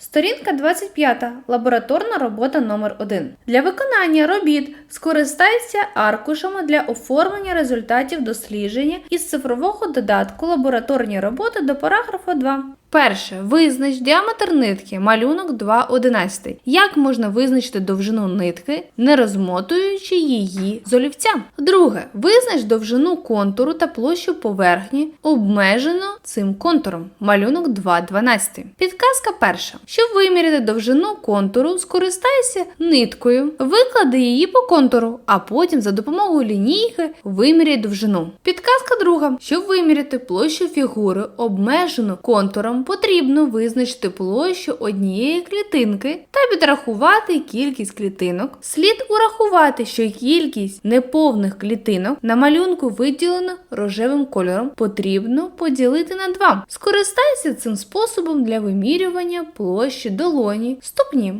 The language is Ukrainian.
Сторінка 25. Лабораторна робота номер 1 Для виконання робіт скористайся аркушами для оформлення результатів дослідження із цифрового додатку лабораторні роботи до параграфу 2. Перше. Визнач діаметр нитки, малюнок 2.11. Як можна визначити довжину нитки, не розмотуючи її з олівця? Друге. Визнач довжину контуру та площу поверхні, обмежено цим контуром. Малюнок 2.12. Підказка перша. Щоб виміряти довжину контуру, скористайся ниткою, виклади її по контуру, а потім за допомогою лінійки виміряй довжину. Підказка друга. Щоб виміряти площу фігури, обмежену контуром, потрібно визначити площу однієї клітинки та підрахувати кількість клітинок. Слід урахувати, що кількість неповних клітинок на малюнку виділено рожевим кольором, потрібно поділити на 2. Скористайся цим способом для вимірювання площі долоні ступні.